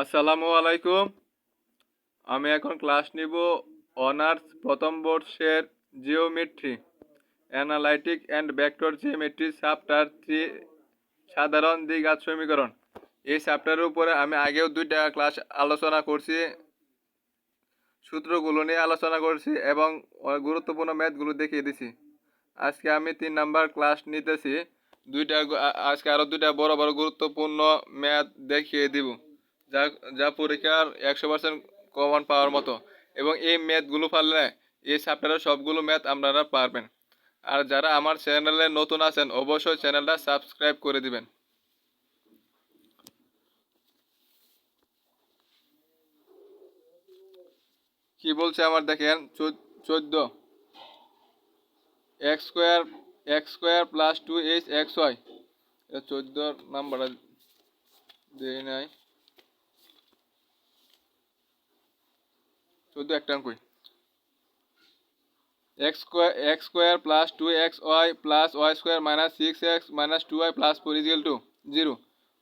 আসসালামু আলাইকুম। আমি এখন ক্লাস নিব অনার্স প্রথম বর্ষের geometry, analytic and vector geometry, chapter three, সাধারণ দ্বিঘাত সমীকরণ। এই চ্যাপ্টারের উপরে আমি আগেও দুইটা ক্লাস আলোচনা করছি, সূত্রগুলো নিয়ে আলোচনা করছি এবং গুরুত্বপূর্ণ ম্যাথগুলো দেখিয়ে দিছি। আজকে আমি তিন নাম্বার ক্লাস নিতেছি, দুইটা আজকে আরও দুইটা বড় বড় গুরুত্বপূর্ণ ম্যাথ দেখিয়ে দিব। যা যা পরীক্ষার একশো পার্সেন্ট কমন পাওয়ার মতো। এবং এই ম্যাথগুলো পারলে, এই চ্যাপ্টারের সবগুলো ম্যাথ আপনারা পারবেন। আর যারা আমার চ্যানেলে নতুন আছেন, অবশ্যই চ্যানেলটা সাবস্ক্রাইব করে দিবেন। কি বলছে আমার দেখেন? চোদ্দ। X square x square plus two h x y. চোদ্দ নাম্বারটা দেই নাই। চোদ্দ একটা অঙ্কই x square x square plus two x y plus y square minus six x minus two y plus four equal to zero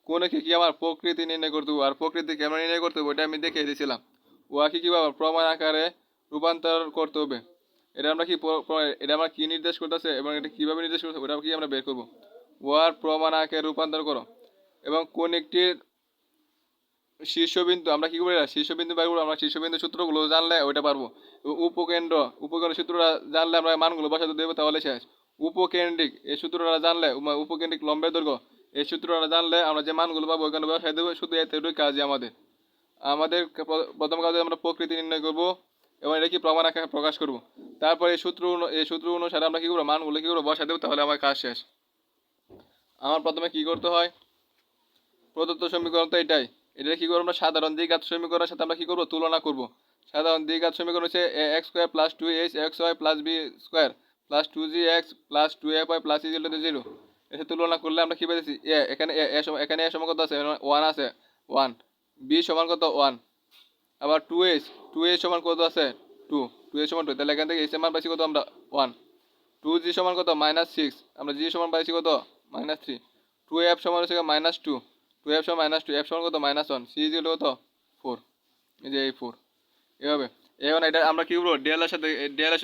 কোনে কি কি আমার প্রকৃতি নির্ণয় করতে আর প্রকৃতি কেমন নির্ণয় করতে হবে? ওটা আমি দেখিয়ে দিয়েছিলাম। ওয়াকে কীভাবে প্রমাণ আকারে রূপান্তর করতে হবে? এটা আমরা কি এটা আমরা কি নির্দেশ করতেছে এবং এটা কীভাবে নির্দেশ করতে ওটা কি আমরা বের করব? ওয়ার প্রমাণ আকারে রূপান্তর করো। এবং কোন একটির শীর্ষবিন্দু, আমরা কি এটা? শীর্ষবিন্দু বের করব, আমরা শীর্ষবিন্দু সূত্রগুলো জানলে ওইটা পারব। উপকেন্দ্র উপকেন্দ্র সূত্রটা জানলে আমরা মানগুলো বসাতে দেবো, তাহলে শেষ। উপকেন্দ্রিক, এই সূত্রটা জানলে উপকেন্দ্রিক লম্বের দৈর্ঘ্য, এই সূত্রটা জানলে আমরা যে মানগুলো পাবো ওখানে বসাই দেবো, শুধু এতটুকু কাজই আমাদের। আমাদের প্রথম কাজে আমরা প্রকৃতি নির্ণয় করব এবং এটা কি প্রমাণ আকারে প্রকাশ করব। তারপরে এই সূত্র এই সূত্র অনুসারে আমরা কি করব? মানগুলো কি করব? বসাই দেবো, তাহলে আমার কাজ শেষ। আমার প্রথমে কি করতে হয়? প্রদত্ত সমীকরণ তো এটাই। এটা কি করব আমরা? সাধারণ দ্বিঘাত সমীকরণের সাথে আমরা কি করব? তুলনা করব। সাধারণ দ্বিঘাত সমীকরণ হচ্ছে x square plus two h x y plus b square plus two g x plus two f y plus equal to zero. এসে তুলনা করলে আমরা কি পেয়েছি এ, এখানে এ এ এখানে এ সমান কত আছে? ওয়ান আছে। ওয়ান। বি সমান কত? ওয়ান। আবার টু এইচ টু এইচ সমান কত আছে? টু। টু এইচ সমান টু। তাহলে এখান থেকে এইচ এর মান পাইছি কত আমরা? ওয়ান। টু জি সমান কত? Minus six. আমরা জি সমান পাইছি কত? Minus three. টু এফ সমান হচ্ছে মাইনাস টু। টু এফ সমান মাইনাস টু এফ সমান কত? মাইনাস ওয়ান সি জি হলো কত? ফোর এই যে এই ফোর এভাবে। এখন এটা আমরা কি করব ডিএলের সাথে ডিএলের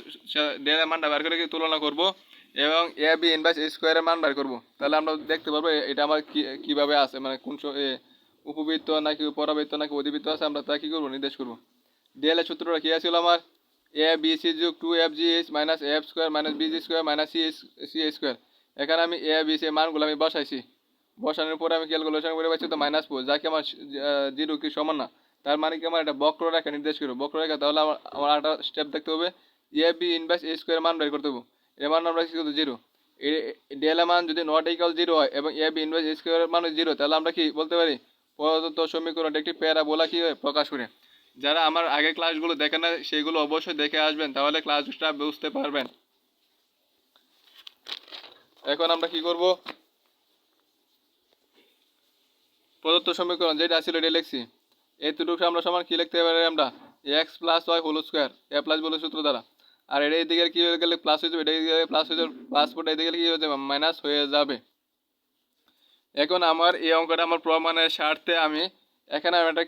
ডিএলের মানটা বার করে কি তুলনা করব? এবং এ বি ইনভার্স এ স্কোয়ারের মান বার করব। তাহলে আমরা দেখতে পারব এটা আমার কি, কীভাবে আছে? মানে কোন উপবৃত্ত নাকি পরাবৃত্ত নাকি অধিবৃত্ত আছে আমরা তা কী করব? নির্দেশ করব। ডিএলের সূত্রটা কী আছিল আমার? এ বি সি যোগ two f g h minus f square minus b g square minus c c square এখানে আমি এ বি সি মানগুলো আমি বসাইছি। বসানোর পরে আমি ক্যালকুলেশন করে পাচ্ছি তো মাইনাস ফোর যাকে আমার জিরো কি সমান না, তার মানে কি আমার একটা বক্ররেখা নির্দেশ করব। বক্র বক্ররেখা তাহলে আমার আমার একটা স্টেপ দেখতে হবে। A b inverse a square মান বের করতে হবে। এর মান আমরা কি করব? জিরো এর মান যদি নট ইকাল জিরো হয় এবং a b inverse a square মান জিরো তাহলে আমরা কি বলতে পারি? প্রদত্ত সমীকরণটা একটি প্যারা বলা কি হয়? প্রকাশ করে। যারা আমার আগে ক্লাসগুলো দেখেন না সেইগুলো অবশ্যই দেখে আসবেন, তাহলে ক্লাসটা বুঝতে পারবেন। এখন আমরা কি করব? প্রদত্ত সমীকরণ যেটা ছিল এটা লিখছি। এইটুকু আমরা সমান কি লিখতে পারি আমরা? X plus y whole square a plus বলে সূত্র দ্বারা। আর এটা এদিকে কি হয়ে গেলে প্লাস হয়ে যাবে? এটা এদিকে প্লাস হয়ে যাবে প্লাস পরে এদিকে কি হয়ে যাবে? মাইনাস হয়ে যাবে। এখন আমার এই অঙ্কটা আমার প্রমাণের স্বার্থে আমি এখানে আমি একটা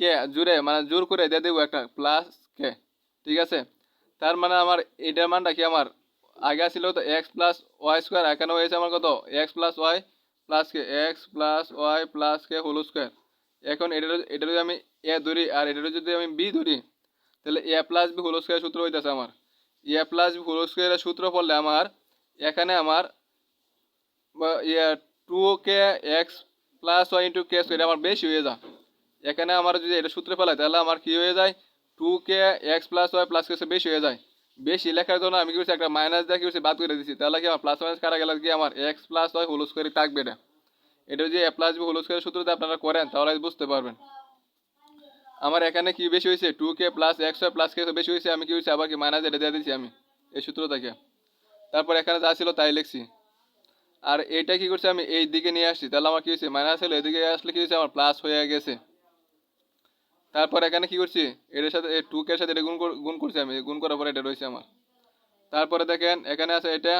কে জুড়ে মানে জোর করে দিয়ে দেবো একটা প্লাস কে ঠিক আছে? তার মানে আমার এটার মানটা কি আমার? আগে ছিল তো এক্স প্লাস ওয়াই স্কোয়ার এখানে হয়েছে আমার কত? X plus y plus k x plus y plus k whole square এখন এটা এটা যদি আমি এ ধরি আর এটা যদি আমি বি ধরি, তাহলে a plus b whole square সূত্র হইতেছে আমার। এ প্লাস বি হোল স্কোয়ারের সূত্র পড়লে আমার এখানে আমার ইয়ে two k x plus y into k square আমার বেশি হয়ে যায়। এখানে আমার যদি এটা সূত্রে ফেলাই, তাহলে আমার কি হয়ে যায়? Two k x plus y plus k বেশি হয়ে যায়। বেশি লেখার জন্য আমি কি একটা মাইনাস দিয়ে কি বাদ করে দিচ্ছি তাহলে কি আমার প্লাস মাইনাস কাটা গেলে? কি আমার এক্স প্লাস ওয়াই হোল স্কোয়ারই থাকবে এটা? এটা যদি এ প্লাস বি হোল স্কোয়ারের সূত্রতে আপনারা করেন, তাহলে বুঝতে পারবেন। আমার এখানে কি বেশি হয়েছে? Two k plus x y plus k বেশি হয়েছে, আমি কি হয়েছে আবার কি মাইনাস এটা দিয়ে দিচ্ছি আমি, এই সূত্র থেকে। তারপর এখানে যা ছিল তাই লিখছি। আর এইটা কি করছে আমি, এই দিকে নিয়ে আসছি। তাহলে আমার কি হয়েছে? মাইনাস হলো, এদিকে আসলে কি হয়েছে? আমার প্লাস হয়ে গেছে। তারপর এখানে কি করছি? এটার সাথে টু কে সাথে এটা গুণ গুণ করছি আমি। গুণ করার পরে এটা রয়েছে আমার। তারপরে দেখেন, এখানে আছে এটা।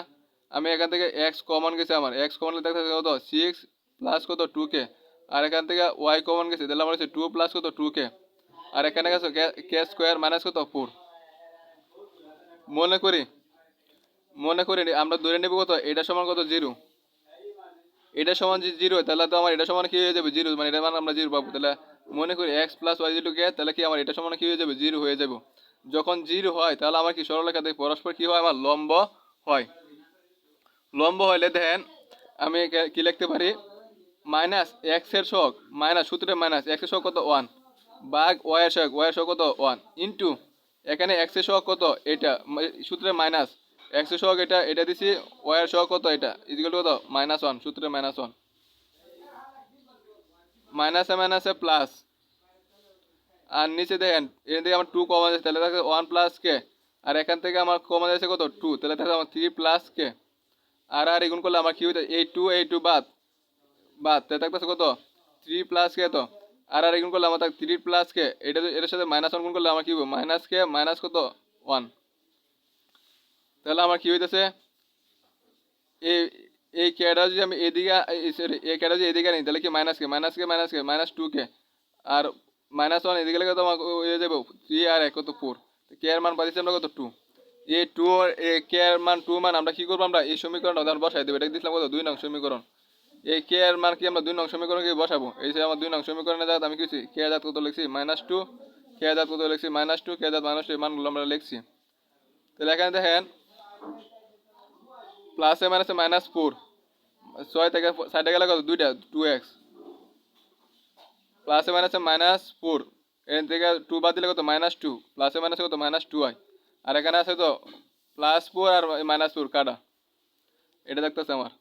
আমি এখান থেকে এক্স কমন গেছে আমার। এক্স কমন দেখতে কত? সিক্স প্লাস কত? Two k. আর এখান থেকে ওয়াই কমন গেছে। তাহলে আমার হচ্ছে টু প্লাস কত? Two k. আর এখানে গেছে কে স্কোয়ার মাইনাস কত? ফোর মনে করি মনে করি আমরা ধরে নেব কত? এটা সমান কত? জিরো এটা সমান জিরো তাহলে তো আমার এটা সমান কি হয়ে যাবে? জিরো মানে এটা মানে আমরা জিরো পাবো। তাহলে মনে করি x plus y zero k তাহলে কি আমার এটা সমান কি হয়ে যাবে? জিরো হয়ে যাবে। যখন জিরো হয়, তাহলে আমার কি সরলরেখা থেকে পরস্পর কি হয়? আমার লম্ব হয়। লম্ব হলে দেখেন, আমি কি লিখতে পারি? মাইনাস এক্সের শখ মাইনাস সূত্রে মাইনাস এক্সের শখ কত? ওয়ান বাঘ ওয়ার শখ ওয়ার শখ কত? ওয়ান ইন্টু এখানে এক্সের শখ কত? এটা। সূত্রে মাইনাস এক্সের শখ এটা। এটা দিছি। ওয়ার শখ কত? এটা। ইজিক্যাল কত? মাইনাস ওয়ান সূত্রে মাইনাস ওয়ান মাইনাসে মাইনাসে প্লাস আর নিচে দেখেন, এখান থেকে আমার টু কমা যাচ্ছে তাহলে থাকে ওয়ান প্লাস কে আর এখান থেকে আমার কমা যাচ্ছে কত? টু তাহলে থাকে আমার থ্রি প্লাস কে আর আর এগুন করলে আমার কি হইতে? এই টু এই টু বাদ। বাদ, তাহলে থাকতেছে কত? থ্রি প্লাস কে তো। আর আর এগুন করলে আমার থাক থ্রি প্লাস কে এটা, এটার সাথে মাইনাস ওয়ান গুণ করলে আমার কি হবে মাইনাস কে মাইনাস কত? ওয়ান তাহলে আমার কি হইতেছে? এই এই কেটা যদি আমি এদিকে সরি এই কেটা যদি এদিকে নিই তাহলে কি minus k minus k minus k minus two k আর মাইনাস ওয়ান এদিকে গেলে তো আমার হয়ে যাবে থ্রি আর এক কত ফোর কে এর মান পাচ্ছি আমরা কত টু এই টু এ কে এর মান টু মান আমরা কি করব আমরা এই সমীকরণটা উদাহরণ বসাই দেবো এটা দিয়েছিলাম কত দুই নং সমীকরণ এই কে এর মান কি আমরা দুই নং সমীকরণ কি বসাবো এই যে আমার দুই নং সমীকরণে জাত আমি কিছু কে জাত কত লিখছি মাইনাস টু কে জাত কত লিখছি মাইনাস টু কে জাত মাইনাস টু এই মানগুলো আমরা লিখছি তাহলে এখানে দেখেন প্লাসে মাইনাসে মাইনাস ফোর ছয় থেকে সাইডে গেলে কত? দুইটা টু এক্স প্লাসে মাইনাসে মাইনাস ফোর এখান থেকে টু বাদ দিলে কত? মাইনাস টু প্লাসে মাইনাসে কত? মাইনাস টু হয় আর এখানে আছে তো প্লাস ফোর আর মাইনাস ফোর কাটা। এটা দেখতেছে আমার।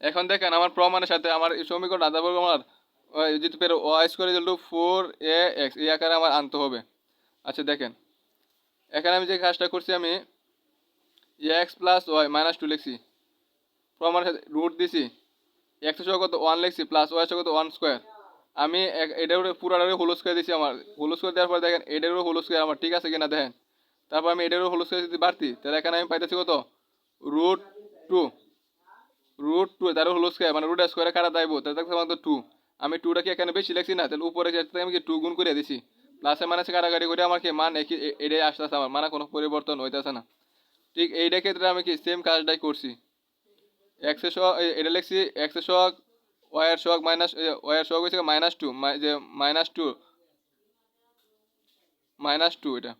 এখন দেখেন আমার প্রমাণের সাথে আমার সমীকরণ আদা বলব আমার যদি পেরো y square equal to four a x এই আকারে আমার আনতে হবে। আচ্ছা দেখেন। এখানে আমি যে কাজটা করছি আমি x plus y minus two লিখছি প্রমাণের সাথে রুট দিছি। এক্স সহ কত ওয়ান লিখছি প্লাস ওয়াই সহ কত ওয়ান স্কোয়ার আমি এটার পুরাটারে হলুদ স্কোয়ার দিছি আমার। হলুদ স্কোয়ার দেওয়ার পর দেখেন এটার উপরে হলুদ স্কোয়ার আমার ঠিক আছে কিনা দেখেন। তারপর আমি এটার উপরে হলুদ স্কোয়ার যদি বাড়তি, তাহলে এখানে আমি পাইতেছি কত? রুট টু রুট টু তার হলুদ স্কোয়ার মানে রুট স্কোয়ারে কাটা দাইবো তাহলে দেখতে আমাদের টু আমি টুটা কি এখানে বেশি লিখছি না, তাহলে উপরে আমি কি টু গুণ করে দিছি। প্লাসে মানে কাটাকাটি করে আমার কি মান এটাই আসতেছে আমার মানে কোনো পরিবর্তন হইতেছে না। ঠিক এইটা ক্ষেত্রে আমি কি সেম কাজটাই করছি? এক্সের শখ এই- এটা লিখছি এক্সের শখ ওয়ার শখ মাইনাস ওয়ার শখ হয়েছে মাইনাস টু যে মাইনাস টু মাইনাস টু এটা।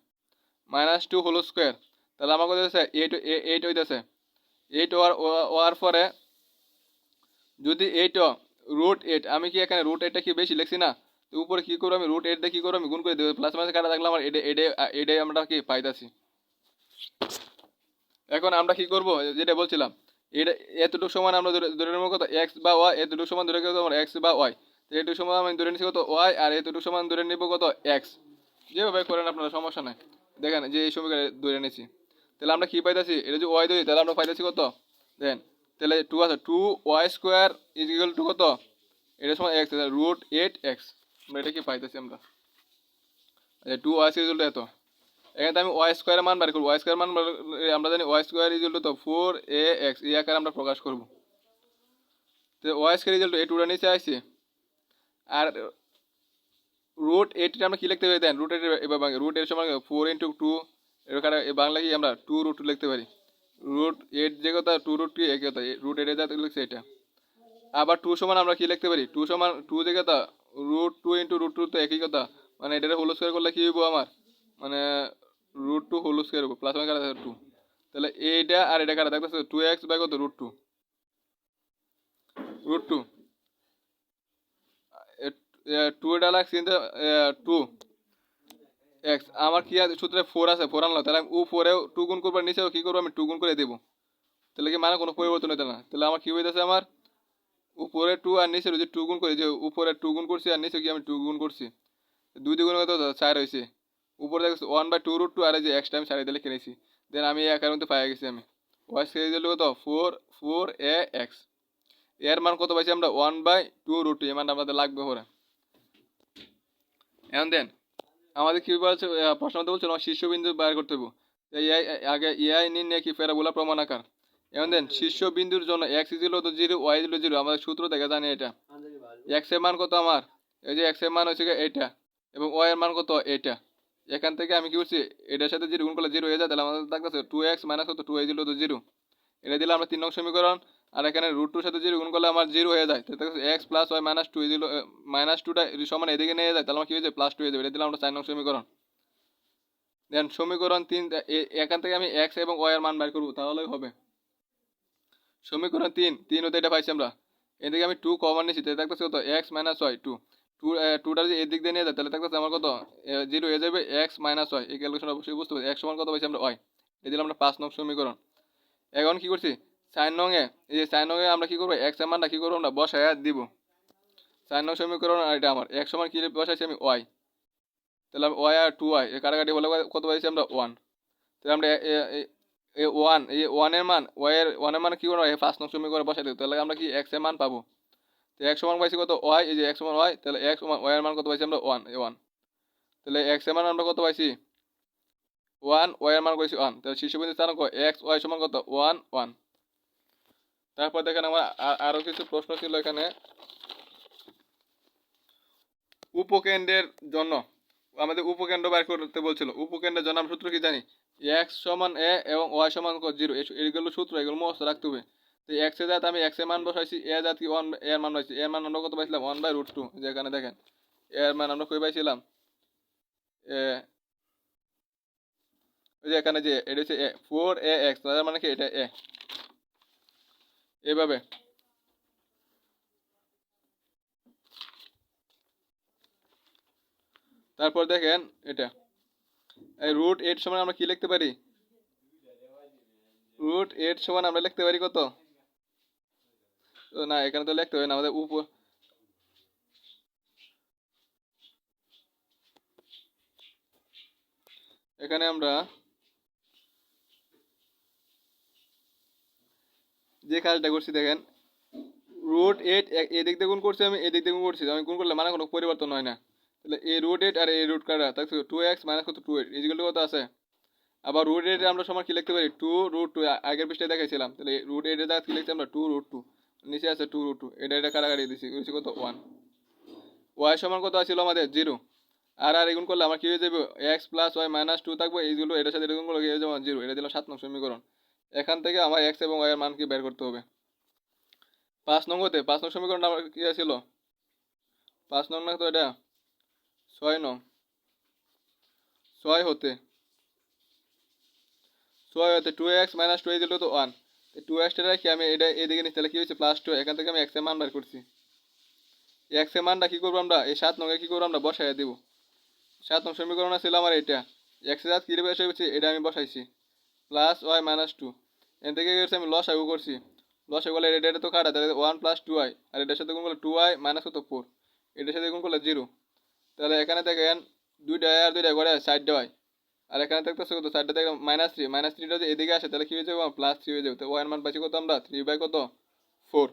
মাইনাস টু হোল স্কোয়ার তাহলে আমার কথা হচ্ছে এইট এইট হইতেছে। এইট ওয়ার ওয়ার পরে যদি এইট রুট এইট আমি কি এখানে রুট এইটটা কি বেশি লিখছি না? তো উপরে কী করব আমি? রুট এইট দিয়ে কি করব আমি? গুণ করে দেবো। প্লাস মাইনাস কাটা থাকলে আমার এটা এডে এডে আমরা কি পাইতাছি? এখন আমরা কি করব? যেটা বলছিলাম, এটা এতটুকু সমান আমরা ধরে নেব কত? এক্স বা ওয়াই এতটুকু সমান ধরে কত? আমার এক্স বা ওয়াই এটুকু সমান আমি ধরে নিচ্ছি কত? ওয়াই আর এতটুকু সমান ধরে নেব কত? এক্স যেভাবে করেন আপনারা, সমস্যা নাই। দেখেন, যে এই সমীকরণে ধরে নিয়েছি তাহলে আমরা কী পাইতেছি? এটা যদি ওয়াই ধরি, তাহলে আমরা পাইতেছি কত? দেখেন তাহলে টু আছে। Two y square is equal to কত? এটা সময় এক্স রুট এইট এক্স আমরা এটা কি পাইতেছি আমরা? টু ওয়াই স্কোয়ার এত। এখানে আমি ওয়াই স্কোয়ারের মান বার করব। ওয়াই স্কোয়ার মান আমরা জানি ওয়াই স্কোয়ার টু তো ফোর এ এক্স এই আকারে আমরা প্রকাশ করব। তো ওয়াই স্কোয়ার ইকুয়াল টু এই টুটা নিচে আসছে আর রুট এইটটা আমরা কি লিখতে পারি? দেন রুট এইট এবার রুট এর সমান ফোর ইন্টু টু এখানে বাংলা কি আমরা টু রুট টু লিখতে পারি? রুট এইট যে কথা টু রুট টু একই কথা। রুট এইটে যা লিখছে এটা। আবার টু সমান আমরা কী লিখতে পারি? টু সমান টু যে কথা root two into root two তো একই কথা। মানে এটা হোল স্কোয়ার করলে কী হইব আমার? মানে root two whole square plus মানে কাটা টু তাহলে এইটা আর এটা কাটা থাকতেছে টু এক্স বাই কত? Root two root two two এটা লাগছে কিন্তু টু এক্স আমার কি আছে? সূত্রে ফোর আছে ফোর আনলো তাহলে আমি ও ফোরেও টু গুণ করব নিচেও কী করব? আমি টু গুণ করে দেবো। তাহলে কি মানে কোনো পরিবর্তন হইতে না? তাহলে আমার কি হইতেছে আমার? উপরে টু আর নিচে যে টু গুণ করি। যে উপরে টু গুণ করছি, আর নিচে কি আমি টু গুণ করছি? দুই দুগুণ কত? চার হয়েছে। উপরে দেখছি one by two root two আর যে এক্স টাইম সারি দিলে কিনেছি। দেন আমি আকার মধ্যে পাই গেছি আমি। ওয়াই সিরিজ দিলে কত ফোর ফোর এ এক্সের মান কত পাইছি আমরা? One by two root two এই মানটা আমাদের লাগবে পরে এখন দেন আমাদের কী বলছে প্রশ্ন মধ্যে বলছিল আমার শীর্ষবিন্দু বাইর করতে হবে। এই- আগে ইআই নির্ণয় কি প্যারাবোলা প্রমাণ আকার? এখন দেন শীর্ষ বিন্দুর জন্য এক্স ইজিল তো জিরো ওয়াই জিরো জিরো আমাদের সূত্র থেকে জানি এটা। এক্সের মান কত আমার? এই যে এক্সের মান হচ্ছে এইটা, এবং ওয়াই এর মান কত? এইটা। এখান থেকে আমি কি করছি এটার সাথে জিরো গুণ করলে জিরো হয়ে যায়, তাহলে আমাদের থাকতেছে টু এক্স মাইনাস কত? টু জিরো তো জিরো এটা দিলে আমরা তিন নং সমীকরণ, আর এখানে রুট টুর সাথে জিরো গুণ করলে আমার জিরো হয়ে যায়। তাহলে x plus y minus two zero minus টুটা সমান এদিকে নিয়ে যায়, তাহলে আমার কি হয়ে যায়? প্লাস টু হয়ে যাবে। এটা দিলে আমরা চার নং সমীকরণ। দেন সমীকরণ তিন এখান থেকে আমি এক্স এবং ওয়াই এর মান বের করব, তাহলেই হবে। সমীকরণ তিন তিন হতে এটা পাইছি আমরা। এদিকে আমি টু কমন নিয়েছি তাহলে থাকতেছে কত? X minus y two two টুটা যদি এদিক দিয়ে নিয়ে যায়, তাহলে থাকতেছে আমার কত? জিরো হয়ে যাবে এক্স মাইনাস ওয়াই এই ক্যালকুলেশন অবশ্যই বুঝতে পারছি এক্স সমান কত পাইছি আমরা? ওয়াই এই দিলাম আমরা পাঁচ নং সমীকরণ। এখন কি করছি? চার নংয়ে, এই যে চার নংয়ে আমরা কি করব? এক্সের মানটা কি করব আমরা? বসায় দিব। চার নং সমীকরণ আর এটা আমার। এক সমান কি বসাইছি আমি? ওয়াই তাহলে আমি ওয়াই আর টু ওয়াই কাটাকাটি বলে কত পাইছি আমরা? ওয়ান তাহলে আমরা ওয়ান এই ওয়ানের মান ওয়াইয়ের ওয়ানের মান কি করব? ফার্স্ট নং সমীকরণে বসাই দেবো। তাহলে আমরা কি এক্সের মান পাবো? তো এক্স সমান পাইছি কত? ওয়াই এই যে এক্স সমান ওয়াই তাহলে এক্স সমান ওয়াইয়ের মান কত পাইছি আমরা? ওয়ান এ ওয়ান তাহলে এক্সের মান আমরা কত পাইছি? ওয়ান ওয়াইয়ের মান করেছি ওয়ান তাহলে শীর্ষবিন্দু স্থানাঙ্ক এক্স ওয়াই সমান কত? ওয়ান ওয়ান তারপর দেখেন আমার আ- আরও কিছু প্রশ্ন ছিল এখানে। উপকেন্দ্রের জন্য, আমাদের উপকেন্দ্র বের করতে বলছিল। উপকেন্দ্রের জন্য আমরা সূত্র কি জানি? এক্স সমান এ এবং ওয়াই সমান জিরো এইগুলো সূত্র, এগুলো মস্ত রাখতে হবে। তো এক্স জাত আমি এক্স মান বসাইছি এ জাত কি ওয়ানের মান বসাইছি। এর মান আমরা কত পাইছিলাম? ওয়ান বাই রুট টু যেখানে দেখেন। এর মান আমরা কই পাইছিলাম? এ যে এখানে যে, এটা হচ্ছে এ ফোর এ এক্স তার মানে কি? এটা এ এভাবে। তারপর দেখেন এটা। এই রুট এইট সমান আমরা কি লিখতে পারি? রুট এইট সমান আমরা লিখতে পারি কত? না, এখানে তো লিখতে হবে না, আমাদের উপর। এখানে আমরা যে কাজটা করছি দেখেন রুট এইট এদিক দিয়ে গুণ করছি আমি, এদিক দিয়ে করছি। আমি গুণ করলে মানে কোনো পরিবর্তন হয় না। তাহলে এই রুট এইট আর এই রুট কাটা তাহলে টু এক্স মাইনাস কত? টু এইট এইগুলো কত আছে? আবার রুট এইট আমরা সমান কি লিখতে পারি? টু রুট টু আগের পৃষ্ঠায় দেখাইছিলাম। তাহলে রুট এইটের জায়গা কি লিখছি আমরা টু রুট টু নিচে আছে টু রুট টু এটা এটা কাটাকাটি দিচ্ছি হচ্ছে কত? ওয়ান ওয়াই সমান কত ছিল আমাদের? জিরো আর আর এগুন করলে আমার কি হয়ে যাবে x plus y minus two থাকবে এইগুলো এটার সাথে এরকম করলে হয়ে যাবে? জিরো এটা দিলাম সাত নং সমীকরণ। এখান থেকে আমার এক্স এবং ওয়াই এর মান কি বের করতে হবে? পাঁচ নম্বরতে পাঁচ নং সমীকরণ আমার কি ছিল পাঁচ নং না তো এটা? ছয় নং। ছয় হতে। ছয় হতে টু এক্স মাইনাস টু এই দিল তো ওয়ান টু এক্সটা রাখি আমি এটা এদিকে নিচ্ছি। তাহলে কি হয়েছে? প্লাস টু এখান থেকে আমি এক্সের মান বের করছি এক্সের মানটা কী করব আমরা? এই সাত নঙ্গে কী করব আমরা? বসাই দেবো। সাত নং সমীকরণ ছিল আমার এটা। এক্সের কী বসে হচ্ছে এটা আমি বসাইছি। প্লাস ওয়াই মাইনাস টু এখান থেকে কি করছি আমি লস আগু করছি। লস আগে বলে এটা তো কাটা, তাহলে ওয়ান প্লাস টু আই আর এটার সাথে গুণ করলে টু আই মাইনাস কত? ফোর এটার সাথে গুণ করলে জিরো তাহলে এখানে দেখেন, দুইটা আর দুইটা করে সাইডটা হয় আর এখানে থাকতেছে কত? সাইডটা দেখেন মাইনাস থ্রি মাইনাস থ্রিটা যদি এদিকে আসে, তাহলে কী হয়ে যাবে? প্লাস থ্রি হয়ে যাবে। তো ওয়াই এর মান পাচ্ছি কত আমরা? থ্রি বাই কত? ফোর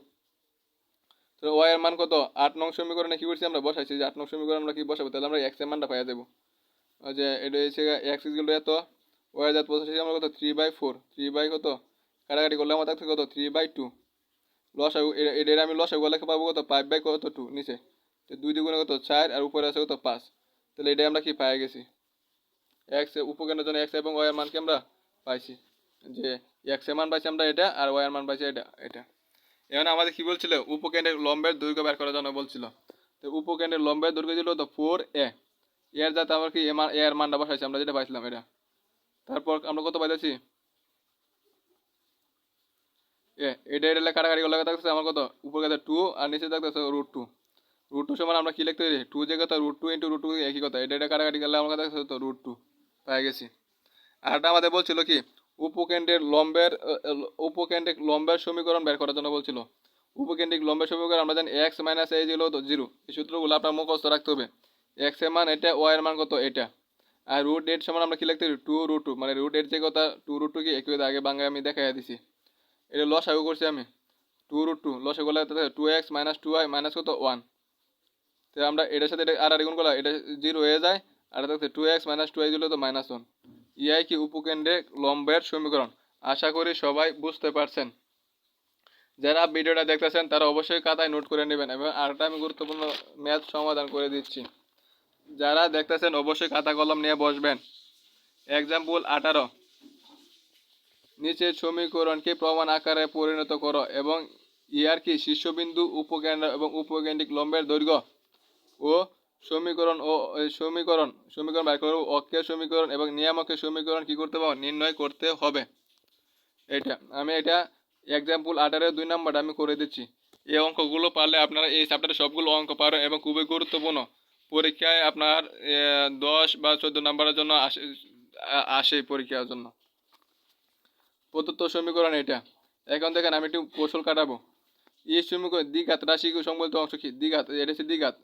তো ওয়াই এর মান কত? আট নং সমীকরণে কী করছি আমরা? বসাইছি। যে আট নং সমীকরণ আমরা কি বসাবো? তাহলে আমরা এক্সের মানটা পাইয়া দেবো যে এটা হচ্ছে এক্স ইসগুলো এত? ওয়াই জাত বসাইছি আমরা কত? Three by four three by কত? কাটাকাটি করলে আমার থাকছে কত? থ্রি বাই টু লস এটা আমি লস লেখা পাবো কত? ফাইভ বাই কত? টু নিচে। তো দুই দুগুণে কত? চার। আর উপরে আছে কত? পাঁচ। তাহলে এটা আমরা কি পাই গেছি? এক্স উপকেন্দ্রের জন্য এক্স এবং ওয়াই এর মানকে আমরা পাইছি। যে এক্সের মান পাইছি আমরা এটা আর ওয়াই এর মান পাইছি এটা এটা। এখানে আমাদের কি বলছিল? উপকেন্দ্রের লম্বের দৈর্ঘ্য বের করার জন্য বলছিল। তো উপকেন্দ্রের লম্বের দৈর্ঘ্য ছিল তো ফোর এ এর যাতে আমরা কি? এ মান এ এর মানটা বসাইছি, আমরা যেটা পাইছিলাম এটা। তারপর আমরা কত পাইতেছি? এ, এটা এটা কাটাকাটি করলে থাকতেছে আমার কত? উপর কাছে টু আর নিচে থাকতেছে রুট টু রুট টু সমান আমরা কি লিখতে পারি? টু যে কথা root two into root two একই কথা। এটা এটা কাটাকাটি করলে আমার কাছে তো রুট টু পাই গেছি। আর একটা আমাদের বলছিল কি উপকেন্দ্রের লম্বের উপকেন্দ্রিক লম্বের সমীকরণ বের করার জন্য বলছিল। উপকেন্দ্রিক লম্বের সমীকরণ আমরা জানি এক্স মাইনাস এই জিরো তো জিরো এই সূত্রগুলো আপনার মুখস্থ রাখতে হবে। এক্সের মান এটা ওয়াই এর মান কত এটা। আর রুট এইট সমান আমরা কি লিখতে পারি? টু রুট টু মানে রুট এইট যে কথা টু রুট টু কি? কথা আগে বাংলায় আমি দেখাই দিছি। এটা লস আগু করছি আমি। টু রুট টু লস করলে two x minus two y minus কত? ওয়ান তো আমরা এটার সাথে এটা আর আর গুণ করলাম এটা জিরো হয়ে যায়। আর থাকছে টু এক্স মাইনাস টু দিলে তো মাইনাস ওয়ান ইয়াই কি উপকেন্দ্রে লম্বের সমীকরণ? আশা করি সবাই বুঝতে পারছেন। যারা ভিডিওটা দেখতেছেন, তারা অবশ্যই খাতায় নোট করে নেবেন এবং আরেকটা আমি গুরুত্বপূর্ণ ম্যাথ সমাধান করে দিচ্ছি। যারা দেখতেছেন, অবশ্যই খাতা কলম নিয়ে বসবেন। এক্সাম্পল আঠারো। নিচের সমীকরণকে প্রমাণ আকারে পরিণত করো এবং ইয়ার কি শীর্ষবিন্দু, উপকেন্দ্র এবং উপকেন্দ্রিক লম্বের দৈর্ঘ্য? ও সমীকরণ ও সমীকরণ সমীকরণ বের করো। অক্ষের সমীকরণ এবং নিয়ামকের সমীকরণ কি করতে হবে? নির্ণয় করতে হবে। এটা, আমি এটা এক্সাম্পল আঠারো দুই নাম্বারটা আমি করে দিচ্ছি। এই অঙ্কগুলো পারলে আপনারা এই চ্যাপ্টারে সবগুলো অঙ্ক পারেন এবং খুবই গুরুত্বপূর্ণ। পরীক্ষায় আপনার দশ বা চোদ্দ নাম্বারের জন্য আসে আসে পরীক্ষার জন্য। প্রদত্ত সমীকরণ এটা। এখন দেখেন আমি একটু কৌশল কাটাবো। এই সমীকরণ, দ্বিঘাত রাশি সংবলিত অংশ কি? দ্বিঘাত, এটা হচ্ছে দ্বিঘাত।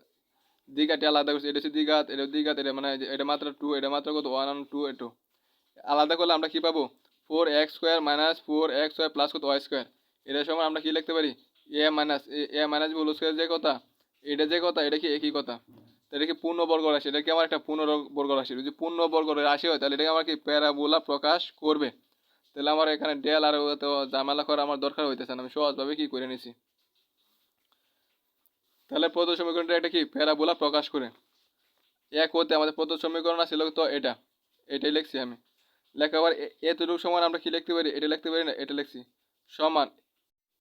দ্বিঘাটে আলাদা করছে, এটা হচ্ছে দ্বিঘাত এটা দ্বিঘাত এটা মানে এটা মাত্র টু এটা মাত্র কত? ওয়ান টু টু আলাদা করলে আমরা কি পাবো? Four x square minus four x square plus কত? ওয়াই স্কোয়ার এটার সময় আমরা কি লিখতে পারি? A minus a minus whole square যে কথা, এটা যে কথা, এটা কি একই কথা? এটা কি পূর্ণ বর্গ রাশি? এটা কি আমার একটা পূর্ণ বর্গ রাশি? যদি পূর্ণ বর্গ রাশি হয়, তাহলে এটাকে আমার কি প্যারাবোলা প্রকাশ করবে? তাহলে আমার এখানে ডেল আর তো জামেলা করা আমার দরকার হইতেছে না, আমি সহজভাবে কি করে নিছি? তাহলে প্রদত্ত সমীকরণটা এটা কি? প্যারাবোলা প্রকাশ করে। এক হতে আমাদের প্রদত্ত সমীকরণ ছিল তো এটা। এটাই লিখছি আমি। লেখা লেখাবার এতটুকু সমান আমরা কি লিখতে পারি? এটা লিখতে পারি না, এটা লিখছি। সমান।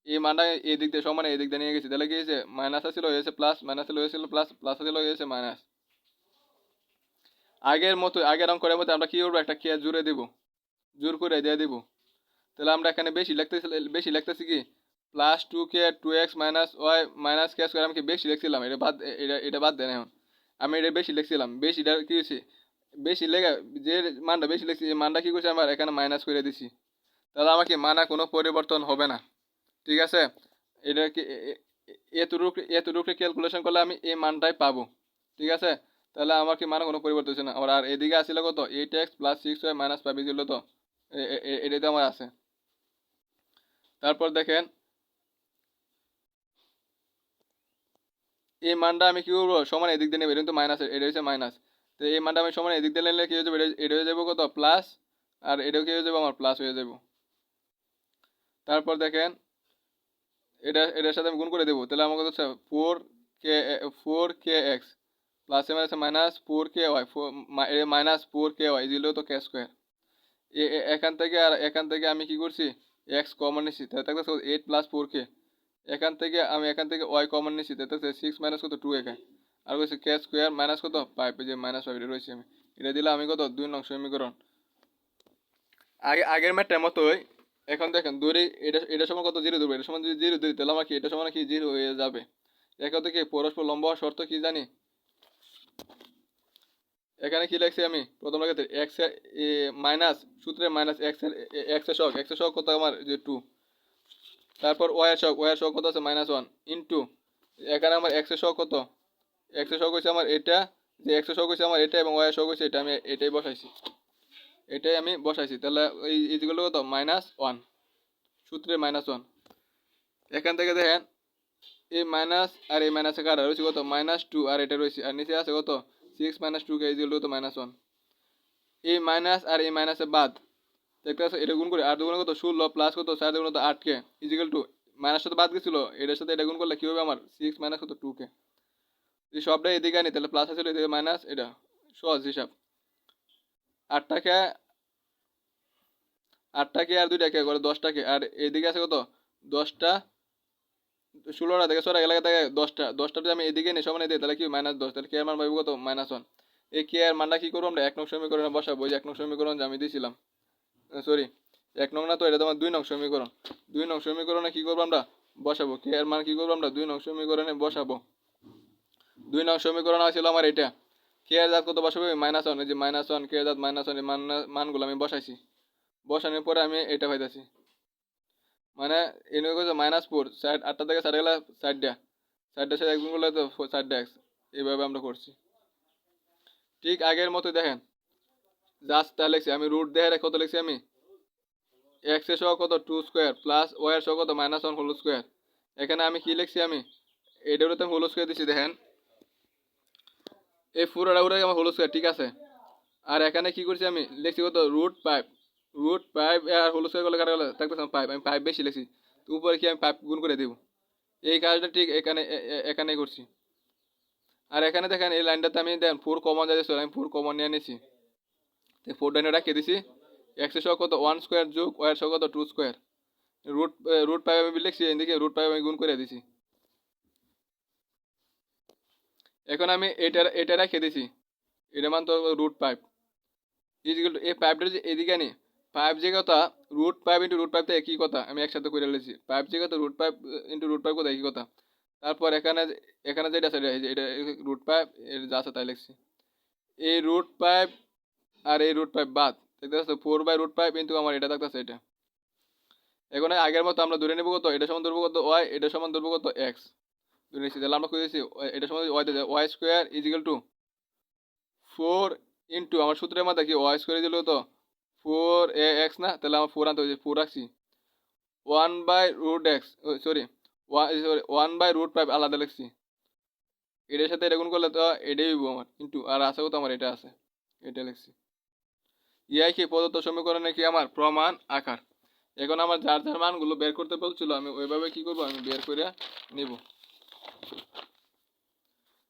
এই মানটা এই দিক দিয়ে সমান, এই দিক দিয়ে নিয়ে গেছি। তাহলে কি হয়েছে? মাইনাস ছিল হয়েছে প্লাস মাইনাস ছিল হয়েছিল প্লাস প্লাস ছিল হয়েছে মাইনাস আগের মতো, আগের অঙ্কের মতো আমরা কি করব? একটা কে জুড়ে দিব। জোর করে দিয়ে দিব। তাহলে আমরা এখানে বেশি লিখতেছি বেশি লিখতেছি কি? Plus two k two x minus y minus k square আমি কি বেশি লিখছিলাম? এটা বাদ, এটা এটা বাদ দেন এখন। আমি এটা বেশি লিখছিলাম। বেশিটা কী হয়েছে? বেশি লেখা, যে মানটা বেশি লিখছি, এই মানটা কী করছে আমার? এখানে মাইনাস করে দিছি। তাহলে আমাকে মানা কোনো পরিবর্তন হবে না। ঠিক আছে? এটা কি এতটুকু এতটুকু ক্যালকুলেশন করলে আমি এই মানটাই পাবো। ঠিক আছে? তাহলে আমার কি মানে কোনো পরিবর্তন হচ্ছে না? আমার আর এদিকে আসছিল কত? Eight x plus six y minus five ছিল তো এটাই তো আমার আছে। তারপর দেখেন এই মানটা আমি কি করব সমান এদিক দিয়ে নেব এটা কিন্তু মাইনাস এটা হচ্ছে মাইনাস তো এই মানটা আমি সমান এদিক দিয়ে নিলে কি হয়ে যাবে? এটা- হয়ে যাবে কত? প্লাস আর এটাও কি হয়ে যাবে? আমার প্লাস হয়ে যাবে। তারপর দেখেন, এটা এটার সাথে আমি গুণ করে দেবো। তাহলে আমার কত হচ্ছে four k four k x plus m আছে minus four k y four minus four k y দিল তো কে স্কোয়ার এখান থেকে আর এখান থেকে আমি কি করছি? এক্স কমন নিচ্ছি। তাহলে থাকতেছে এইট প্লাস ফোর কে এখান থেকে আমি এখান থেকে ওয়াই কমন নিচ্ছি থাকতেছে সিক্স মাইনাস কত? টু এখানে। আর কইছে কে স্কোয়ার মাইনাস কত? এই যে মাইনাস এটা রয়েছে আমি। এটা দিলে আমি কত? দুই নং সমীকরণ। আগে, আগের ম্যাটটার মতোই, এখন দেখেন দূরে এটা এটা সময় কত? জিরো ধরবে। এটা সময় যদি জিরো ধরি, তাহলে আমার কি, এটা সময় কি? জিরো হয়ে যাবে। এখন থেকে পরস্পর লম্ব শর্ত কি জানি? এখানে কি লিখছি আমি? প্রথম লেখাতে এক্স মাইনাস সূত্রে মাইনাস এক্সের এক্সের শক এক্সের শক কত? আমার, যে টু তারপর ওয়াই এর শক ওয়াই শক কত আছে? মাইনাস ওয়ান ইন্টু এখানে আমার এর শক কত? এর শক হয়েছে আমার এটা, যে এর শক হয়েছে আমার এটা এবং ওয়াই এর শক হয়েছে এটা, আমি এটাই বসাইছি। এটাই আমি বসাইছি। তাহলে এই এইগুলো কত? মাইনাস ওয়ান সূত্রে মাইনাস ওয়ান এখান থেকে দেখেন, এই মাইনাস আর এই মাইনাসে কাটা রয়েছে কত? মাইনাস টু আর এটা রয়েছে। আর নিচে আছে কত? সিক্স মাইনাস টু কে ইজিগুলো কত? মাইনাস ওয়ান এই মাইনাস আর এই মাইনাসে বাদ। দেখতে আছে এটা গুণ করে আট গুণ কত? ষোলো প্লাস কত? চার গুণ কত? আট কে? ইজিক্যাল টু মাইনাস সাথে বাদ গেছিল, এটার সাথে এটা গুণ করলে কী হবে আমার? সিক্স মাইনাস কত? Two k. এই সবটাই এদিকে আনি, তাহলে প্লাস আছে এদিকে মাইনাস এটা সহজ হিসাব। আটটাকে আটটাকে আর দুইটা দুইটাকে করে দশটাকে আর এদিকে আছে কত? দশটা। ষোলোটা থেকে সরা এলাকা থেকে দশটা। দশটা যদি আমি এদিকে নিই সমান দিই, তাহলে কি? মাইনাস দশ। তাহলে কে আর মান পাবো কত? মাইনাস ওয়ান এই কে আর মানটা কি করব আমরা? এক নং সমীকরণে বসাবো। ওই এক নং সমীকরণ যে আমি দিয়েছিলাম সরি এক নং না তো, এটা তোমার দুই নং সমীকরণ। দুই নং সমীকরণে কি করব আমরা? বসাবো। কে এর মান কি করব আমরা? দুই নং সমীকরণে বসাবো। দুই নং সমীকরণ আছিল আমার এটা কে এর জাত কত বসাবো? মাইনাস ওয়ান এই যে মাইনাস ওয়ান কে এর জাত মাইনাস ওয়ান এই মান, মানগুলো আমি বসাইছি। বসানোর পরে আমি এটা পাইতেছি। মানে এনে করছে মাইনাস ফোর সাইড আটটা থেকে সাইড গেলে সাইডটা সাইডটা সাইড একগুণ করলে তো সাইডটা এক্স এইভাবে আমরা করছি। ঠিক আগের মতো দেখেন। জাস্ট তা লিখছি আমি রুট দেখে কত লিখছি আমি? এক্সের সহ কত? টু স্কোয়ার প্লাস ওয়াই এর সহ কত? মাইনাস ওয়ান হোল স্কোয়ার এখানে আমি কি লিখছি আমি? এটারও তো হোল স্কোয়ার দিচ্ছি দেখেন। এই পুরোটা উঠে আমার হোল স্কোয়ার ঠিক আছে? আর এখানে কি করছি আমি? লিখছি কত? রুট পাইপ রুট পাইপ আর হলো স্কোয়ার করলে কাটা গেলে? থাকতেছে ফাইভ আমি পাইপ বেশি লিখছি। উপরে কি আমি পাইপ গুণ করে দেবো? এই কাজটা ঠিক এখানে, এ- এ- এখানে করছি। আর এখানে দেখেন এই লাইনটাতে আমি দেখেন ফোর কমন যাচ্ছে আমি ফোর কমন নিয়ে নিয়েছি ফোর ডাইনে রাখিয়ে দিছি এক্সের সহ কত ওয়ান স্কোয়ার যোগ ওয়ার সহ কত two square root root five আমি লিখছি, এদিকে রুট ফাইভ আমি গুণ করে দিছি। এখন আমি এটা এটা রেখে দিছি, এটা মান তো রুট ফাইভ ইজিক্যাল এই ফাইভটা যে এদিকে আনি ফাইভ যে কথা রুট ফাইভ ইন্টু রুট তো একই কথা, আমি একসাথে করে লিখছি। ফাইভ যে কথা root five into root five কথা একই কথা। তারপর এখানে এখানে যেটা আছে, এটা- রুট পাইপ এর যা আছে তাই লিখছি। এই রুট ফাইভ আর এই রুট পাইপ বাদ। দেখতে পাচ্ছ ফোর বাই রুট পাইপ কিন্তু আমার এটা থাকতেছে এটা। এখন আগের মতো আমরা ধরে নেব কত? এটা সমান ধরবো কত? ওয়াই এটা সমান ধরবো কত? এক্স ধরে নিচ্ছি তাহলে আমরা খুঁজেছি এটা সমান y y square equal to four into আমার সূত্রের মধ্যে কি ওয়াই স্কোয়ার দিল তো? ফোর এ এক্স না? তাহলে আমার ফোর আনতে হয়েছে ফোর রাখছি। One by root x sorry sorry one by root five আলাদা লিখছি। এটার সাথে এটা গুণ করলে তো এটাই আমার ইন্টু আর আছে তো আমার এটা আছে। এটা লিখছি। ইয়াই কি প্রদত্ত সমীকরণে কি আমার প্রমাণ আকার? এখন আমার যার যার মানগুলো বের করতে বলছিল, আমি ওইভাবে কি করব? আমি বের করে নিব।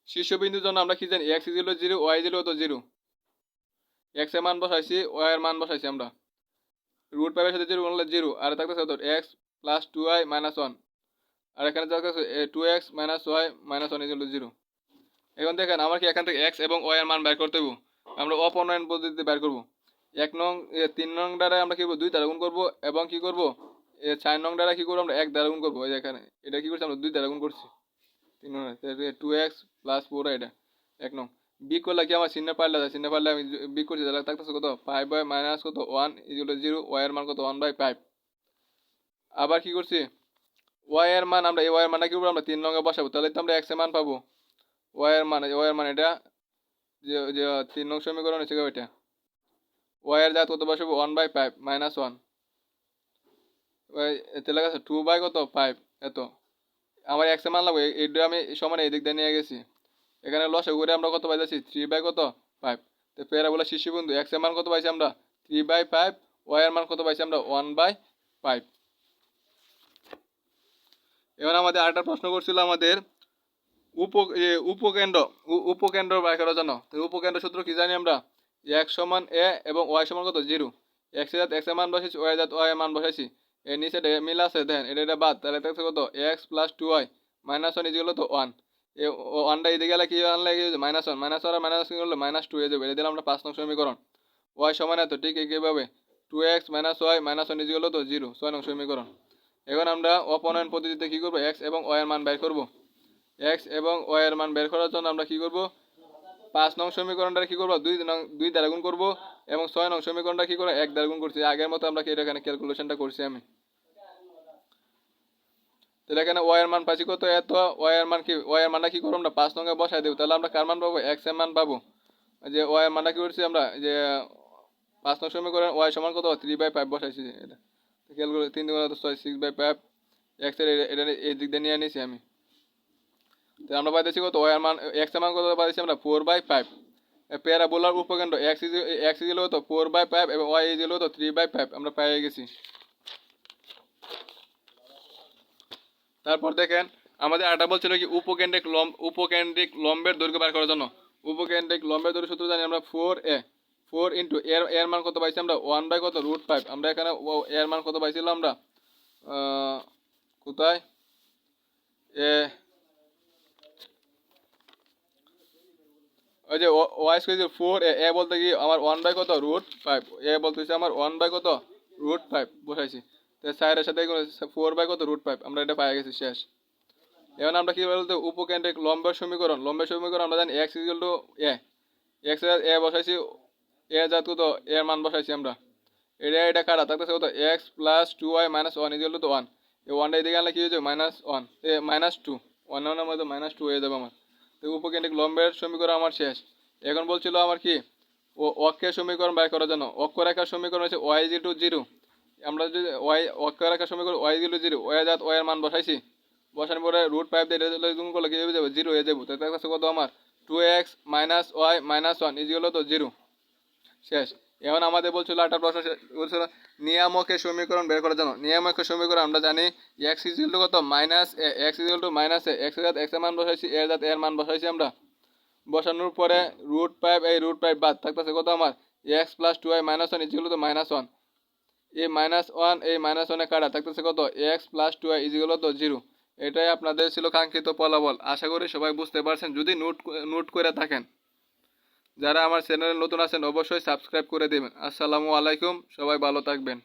শীর্ষবিন্দুর জন্য আমরা কি জানি? X equal zero y zero তো জিরো এক্সের মান বসাইছি ওয়াই এর মান বসাইছি আমরা। রুট ফাইভের সাথে জিরো করলে জিরো আর থাকতেছে কত? X plus two y minus one আর এখানে থাকতেছে two x minus y minus one equal zero এখন দেখেন, আমার কি এখান থেকে এক্স এবং ওয়াই এর মান বের করতে হইব? আমরা অপনয়ন পদ্ধতিতে বের করব। এক নং তিন নং দ্বারা আমরা কি করব? দুই দ্বারা গুণ করব এবং কি করব? চার নং দ্বারা কি করব আমরা? এক দ্বারা গুণ করব। এখানে, এটা কি করছি আমরা? দুই দ্বারা গুণ করছি। তিন নং টু এক্স প্লাস ফোর এটা। এক নং বি করলে কি আমার চিহ্ন পাল্লা যায়? চিহ্ন পাল্লে আমি বি করছি, তাহলে থাকতেছে কত? ফাইভ বাই মাইনাস কত? ওয়ান ইজিগুলো জিরো ওয়াই এর মান কত? ওয়ান বাই ফাইভ আবার কি করছি? ওয়াই এর মান আমরা, এই ওয়াই এর মানটা কি করব? আমরা তিন নঙ্গে বসাবো। তাহলে তো আমরা এক্সের মান পাবো। ওয়াই এর মান ওয়াই এর মান এটা, যে তিন নং সমীকরণ হচ্ছে ওইটা। ওয়াই এর জাত কত বসাবো one by five minus one তাহলে গেছে টু বাই কত? ফাইভ এত। আমার এর মান লাগবে এইটা আমি সমান এই দিক দিয়ে নিয়ে গেছি। এখানে লসে করে আমরা কত পাইছি থ্রি বাই কত? ফাইভ তো বলে শিশু বন্ধু এক্সের মান কত পাইছি আমরা? থ্রি বাই ফাইভ ওয়াই এর মান কত পাইছি আমরা? ওয়ান বাই ফাইভ এবার আমাদের আরেকটা প্রশ্ন করছিল আমাদের উপ উপকেন্দ্র উপকেন্দ্র বাই করার জন্য। উপকেন্দ্র সূত্র কি জানি আমরা? এক্স সমান এ এবং ওয়াই সমান কত? জিরো। এক্স জাত এক্সের মান বসেছি ওয়াই জাত ওয়াই এর মান বসেছি এর নিচে মিল আছে, দেখেন, এটা এটা বাদ, তাহলে থাকছে কত? X plus two y, minus one ইজিগুলো তো ওয়ান। এ ওয়ানটা এদিকে গেলে কি আনলে কি minus one minus one minus করলে? মাইনাস টু হয়ে যাবে। এটা দিলাম আমরা পাঁচ নং সমীকরণ। ওয়াই সমান এত, ঠিক একইভাবে। Two x minus y minus one ইজিগুলো তো জিরো, ছয় নং সমীকরণ। এখন আমরা অপনয়ন পদ্ধতিতে কি করব? এক্স এবং ওয়াই এর মান বের করব। এক্স এবং ওয়াই এর মান বের করার জন্য আমরা কি করব? পাঁচ নং সমীকরণটা কি করব? দুই নং, দুই দ্বারা গুণ করব এবং ছয় নং সমীকরণটা কি করব এক দ্বারা গুণ করছি। আগের মতো আমরা কি এখানে ক্যালকুলেশনটা করছি আমি? তাহলে এখানে ওয়াই এর মান পাচ্ছি কত? এত। ওয়াই এর মান কি ওয়ার মানটা কি করব আমরা? পাঁচ নঙ্গে বসাই দেবো। তাহলে আমরা কার মান পাবো? এক্সের মান পাবো। যে ওয়ার মানটা কি করছি আমরা? যে পাঁচ নং সমীকরণ ওয়াই সমান কত? থ্রি বাই ফাইভ বসাইছি। এটা। ক্যালকুলেট তিন দুগুণ ছয় সিক্স বাই ফাইভ এক্সের এটা- এই দিক দিয়ে নিয়ে নিয়েছি আমি। আমরা পাইতেছি কত? ওয়াই এর মান, এক্স মান কত পাইতেছি আমরা? Four by five. প্যারা প্যারাবোলার উপকেন্দ্র এক্স ইজ এক্স ইজ হতো ফোর বাই ফাইভ এবং ওয়াই ইজ হতো থ্রি বাই ফাইভ। আমরা পেয়ে গেছি। তারপর দেখেন, আমাদের আটা বলছিল কি? উপকেন্দ্রিক লম উপকেন্দ্রিক লম্বের দৈর্ঘ্য বার করার জন্য। উপকেন্দ্রিক লম্বের দৈর্ঘ্য সূত্র জানি আমরা ফোর এ। ফোর ইন্টু এর এর মান কত পাইছি আমরা? ওয়ান বাই কত? Root five. আমরা এখানে এর মান কত পাইছিলাম আমরা? কোথায়? এ ওই যে ওয়াই স্কোয়ার ফোর এ বলতে কি আমার ওয়ান বাই কত? রুট ফাইভ এ বলতেছে আমার ওয়ান বাই কত? রুট ফাইভ বসাইছি তো স্যারের সাথে ফোর বাই কত? রুট ফাইভ আমরা এটা পাই গেছি, শেষ। এখন আমরা কি বলতে উপকেন্দ্রিক লম্বের সমীকরণ। লম্বের সমীকরণ আমরা জানি x equal to a x এ বসাইছি এ জাত কত? এর মান বসাইছি আমরা। এটা এটা কাটা থাকতেছে কত? X plus two y minus one equal to one এই ওয়ানটা এদিকে আনলে কি হয়ে যাবে? মাইনাস ওয়ান এ মাইনাস টু ওয়ান ওয়ানের মধ্যে মাইনাস টু হয়ে যাবে আমার। তো উপকেন্দ্রিক লম্বের সমীকরণ আমার শেষ। এখন বলছিল আমার কি? ও, অক্ষের সমীকরণ বের করার জন্য। অক্ষ রেখার সমীকরণ হচ্ছে ওয়াই জি টু জিরো আমরা যদি ওয়াই অক্ষ রেখার সমীকরণ ওয়াই জি টু জিরো ওয়াই জাত ওয়াই এর মান বসাইছি, বসানোর পরে রুট পাইপ দিয়ে গুণ করলে কি হয়ে যাবে? জিরো হয়ে যাব। কাছে কত আমার? Two x minus y minus one easy হলো তো জিরো শেষ। এখন আমাদের বলছিল একটা প্রশ্ন বলছিল, নিয়ামকের সমীকরণ বের করার জন্য। নিয়ামকের সমীকরণ আমরা জানি এক্স ইজিল টু কত? Minus a x equal to minus a x জাত এক্সের মান বসাইছি, এর জাত এর মান বসাইছি আমরা। বসানোর পরে রুট ফাইভ এই রুট ফাইভ বাদ থাকতেছে কত আমার? X plus two y minus one ইজিগুলো তো মাইনাস ওয়ান এই মাইনাস ওয়ান এই মাইনাস ওয়ানে কাটা থাকতেছে কত? এক্স প্লাস টু আই ইজিগুলো তো জিরো এটাই আপনাদের ছিল কাঙ্ক্ষিত ফলাফল। আশা করি সবাই বুঝতে পারছেন। যদি নোট নোট করে থাকেন। যারা আমার চ্যানেলে নতুন আছেন অবশ্যই সাবস্ক্রাইব করে দেবেন। আসসালামু আলাইকুম সবাই ভালো থাকবেন।